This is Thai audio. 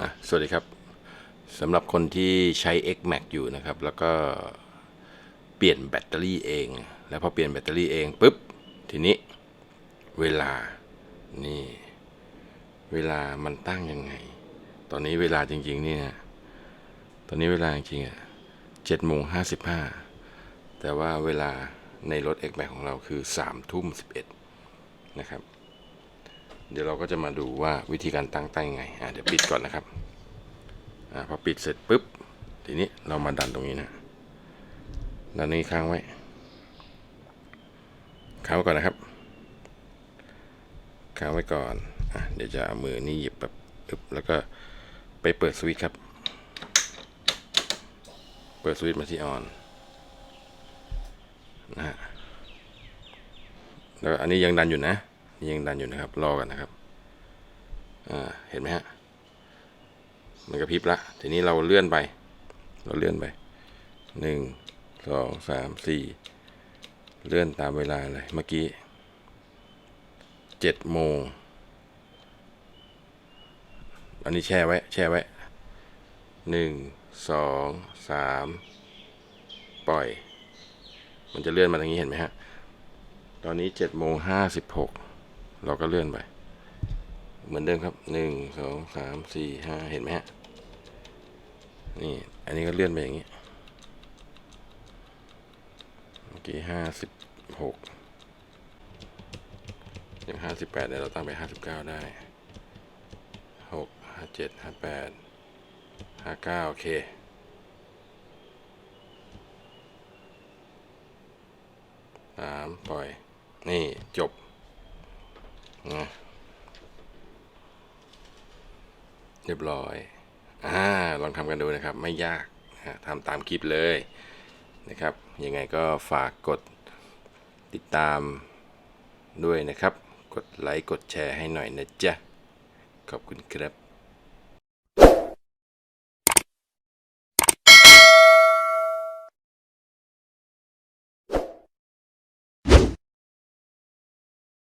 อะสวัสดีครับสำหรับคนที่ใช้ XMAX อยู่นะครับ แล้วก็เปลี่ยนแบตเตอรี่เอง แล้วพอเปลี่ยนแบตเตอรี่เองปุ๊บ ทีนี้เวลา นี่ เวลามันตั้งยังไง ตอนนี้เวลาจริงๆ เนี่ย ตอนนี้เวลาจริงๆอะเจ็ดโมงห้าสิบห้าแต่ว่าเวลาในรถ XMAX ของเราคือสามทุ่มสิบเอ็ดนะครับ เดี๋ยวเราก็จะมาดูว่าวิธีการตั้งตั้งยังไงอะเดี๋ยวปิดก่อนนะครับอะพอปิดเสร็จปุ๊บ ทีนี้เรามาดันตรงนี้นะดันนี้ค้างไว้ค้างไว้ก่อนนะครับค้างไว้ก่อนอะเดี๋ยวจะเอามือนี่หยิบแบบอึบแล้วก็ไปเปิดสวิตช์ครับ เปิดสวิตช์มาที่ออนนะฮะแล้วอันนี้ยังดันอยู่นะ นี่ยังดันอยู่นะครับรอกันนะครับอ่าเห็นไหมฮะมันกระพริบละทีนี้เราเลื่อนไป เราเลื่อนไปหนึ่งสองสามสี่เลื่อนตามเวลาเลยเมื่อกี้เจ็ดโมงอันนี้แช่ไว้ แช่ไว้หนึ่งสองสามปล่อย มันจะเลื่อนมาทางนี้เห็นไหมฮะ ตอนนี้เจ็ดโมงห้าสิบหก เราก็เลื่อนไป เหมือนเดิมครับหนึ่งสองสามสี่ห้าเห็นไหมฮะ นี่ อันนี้ก็เลื่อนไปอย่างนี้ เมื่อกี้ห้าสิบหกยังห้าสิบแปดเนี่ยเราตั้งไปห้าสิบเก้าได้หกห้าเจ็ดห้าแปดห้าเก้าโอเคสามปล่อย นี่จบ นะเรียบร้อยอ่าลองทำกันดูนะครับ ไม่ยากนะทำตามคลิปเลยนะครับ ยังไงก็ฝากกดติดตามด้วยนะครับ กดไลค์ กดแชร์ให้หน่อยนะจ๊ะ ขอบคุณครับ